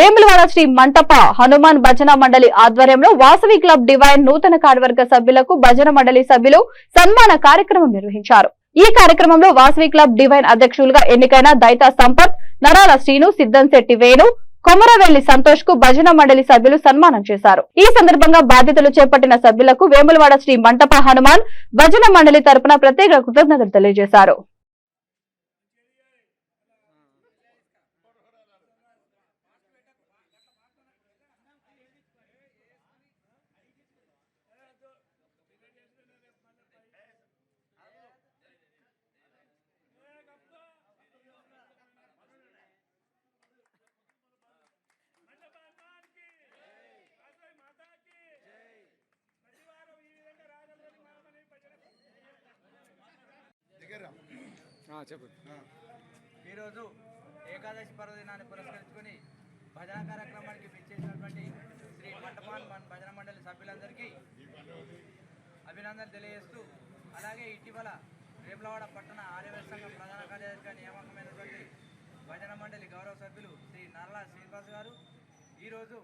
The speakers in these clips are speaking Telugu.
వేములవాడ శ్రీ మంటప హనుమాన్ భజన మండలి ఆధ్వర్యంలో వాసవి క్లబ్ డివైన్ నూతన కార్యవర్గ సభ్యులకు భజన మండలి సభ్యులు సన్మాన కార్యక్రమం నిర్వహించారు. ఈ కార్యక్రమంలో వాసవి క్లబ్ డివైన్ అధ్యక్షులుగా ఎన్నికైన దైతా సంపత్ నరాల శ్రీను సిద్ధంశెట్టి వేణు కొమరవెల్లి సంతోష్కు భజన మండలి సభ్యులు సన్మానం చేశారు. ఈ సందర్భంగా బాధ్యతలు చేపట్టిన సభ్యులకు వేములవాడ శ్రీ మంటప హనుమాన్ భజన మండలి తరపున ప్రత్యేక కృతజ్ఞతలు తెలియజేశారు. చెప్పు. ఈరోజు ఏకాదశి పర్వదినాన్ని పురస్కరించుకొని భజన కార్యక్రమానికి పిలిచేసినటువంటి శ్రీ మంటపాన్ భజన మండలి సభ్యులందరికీ అభినందనలు తెలియజేస్తూ అలాగే ఇటీవల వేములవాడ పట్టణ ఆర్యవేశ సంఘం ప్రధాన కార్యదర్శిగా నియామకమైనటువంటి భజన మండలి గౌరవ సభ్యులు శ్రీ నరళ శ్రీనివాస్ గారు. ఈరోజు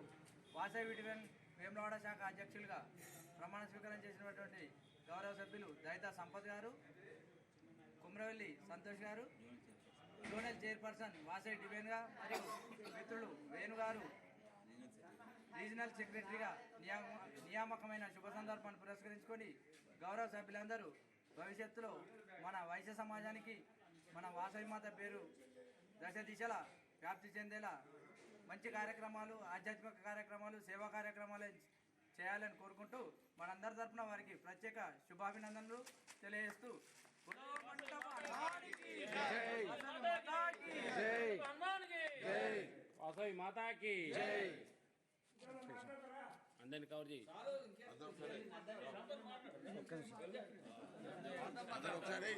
వాసవి డివిజన్ వేములవాడ శాఖ అధ్యక్షులుగా ప్రమాణ స్వీకారం చేసినటువంటి గౌరవ సభ్యులు దైత సంపత్ గారు. కుమ్రవెల్లి సంతోష్ గారు జోనల్ చైర్పర్సన్ వాసై డిబేన్గా మరియు మిత్రులు వేణు గారు రీజనల్ సెక్రటరీగా నియామ నియామకమైన శుభ సందర్భాన్ని పురస్కరించుకొని గౌరవ సభ్యులందరూ భవిష్యత్తులో మన వైశ్య సమాజానికి మన వాసవి మాత పేరు దశ దిశల వ్యాప్తి చెందేలా మంచి కార్యక్రమాలు ఆధ్యాత్మిక కార్యక్రమాలు సేవా కార్యక్రమాలు చేయాలని కోరుకుంటూ మనందరి తరపున వారికి ప్రత్యేక శుభాభినందనలు తెలియజేస్తూ వాసవి మాతాకి. అందరిని కవర్ చేయి. అందరూ ఒకసారి.